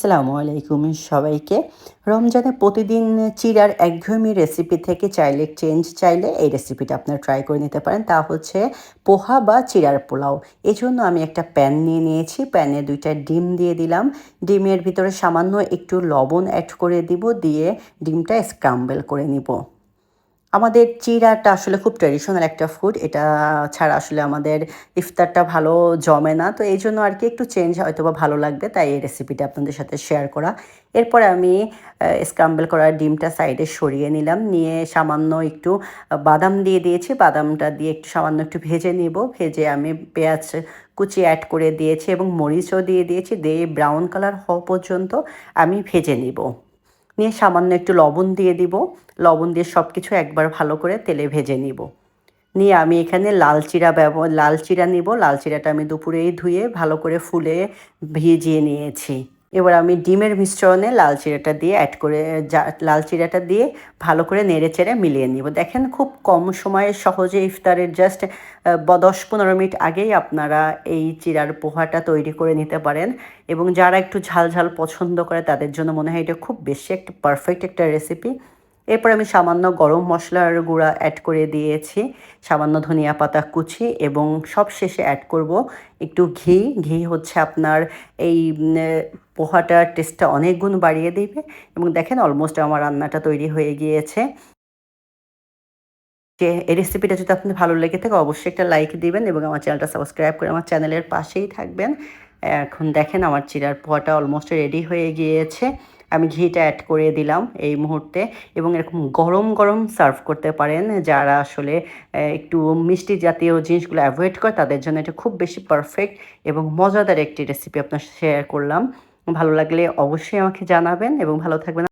আসসালামু আলাইকুম সবাইকে। রমজানে প্রতিদিন চিরার একঘেয়েমি রেসিপি থেকে চাইলে চেঞ্জ চাইলে এই রেসিপিটা আপনারা ট্রাই করে নিতে পারেন। তা হচ্ছে পোহা বা চিরার পোলাও। এই জন্য আমি একটা প্যান নিয়ে নিয়েছি। প্যানে দুইটা ডিম দিয়ে দিলাম। ডিমের ভিতরে সামান্য একটু লবণ অ্যাড করে দিব। দিয়ে ডিমটা স্ক্রাম্বেল করে নিব। আমাদের চিড়াটা আসলে খুব ট্রেডিশনাল একটা ফুড এটা ছাড়া আসলে আমাদের ইফতারটা ভালো জমে না। তো এই জন্য আর কি একটু চেঞ্জ হয়তো বা ভালো লাগবে, তাই এই রেসিপিটা আপনাদের সাথে শেয়ার করা। এরপরে আমি স্ক্রাম্বল করা ডিমটা সাইডে সরিয়ে নিলাম। নিয়ে সামান্য একটু বাদাম দিয়ে দিয়েছি। বাদামটা দিয়ে একটু সামান্য একটু ভেজে নিব। ভেজে আমি পেঁয়াজ কুচি অ্যাড করে দিয়েছি এবং মরিচও দিয়ে দিয়েছি। দিয়ে ব্রাউন কালার হওয়া পর্যন্ত আমি ভেজে নিব। নিয়ে সামান্য একটু লবণ দিয়ে দিব। লবণ দিয়ে সব কিছু একবার ভালো করে তেলে ভেজে নিব। নিয়ে আমি এখানে লাল চিরা ব্যবহার লাল চিরা নিব। লাল চিরাটা আমি দুপুরেই ধুয়ে ভালো করে ফুলে ভিজিয়ে নিয়েছি। এবার আমি ডিমের মিশ্রণে লাল চিরাটা দিয়ে অ্যাড করে লাল চিরাটা দিয়ে ভালো করে নেড়ে চেড়ে মিলিয়ে নিব। দেখেন খুব কম সময়ে সহজে ইফতারের জাস্ট দশ পনেরো মিনিট আগেই আপনারা এই চিড়ার পোহাটা তৈরি করে নিতে পারেন এবং যারা একটু ঝাল ঝাল পছন্দ করে তাদের জন্য মনে হয় এটা খুব বেশি একটা পারফেক্ট একটা রেসিপি এরপর আমি সামান্য গরম মশলার গুঁড়া অ্যাড করে দিয়েছি, সামান্য ধনিয়া পাতা কুচি এবং সব শেষে অ্যাড করব একটু ঘি। ঘি হচ্ছে আপনার এই পোহাটার টেস্টটা অনেক গুণ বাড়িয়ে দেবে এবং দেখেন অলমোস্ট আমার রান্নাটা তৈরি হয়ে গিয়েছে। এই রেসিপিটা যদি আপনার ভালো লেগে থাকে অবশ্যই একটা লাইক দিবেন এবং আমার চ্যানেলটা সাবস্ক্রাইব করে আমার চ্যানেলের পাশেই থাকবেন। এখন দেখেন আমার চিরার পোহাটা অলমোস্ট রেডি হয়ে গিয়েছে। আমি ঘিটা অ্যাড করে দিলাম এই মুহূর্তে এবং এরকম গরম গরম সার্ভ করতে পারেন যারা আসলে একটু মিষ্টি জাতীয় জিনিসগুলো অ্যাভয়েড করে তাদের জন্য এটা খুব বেশি পারফেক্ট এবং মজাদার একটি রেসিপি আপনার শেয়ার করলাম। ভালো লাগলে অবশ্যই আমাকে জানাবেন এবং ভালো থাকবেন।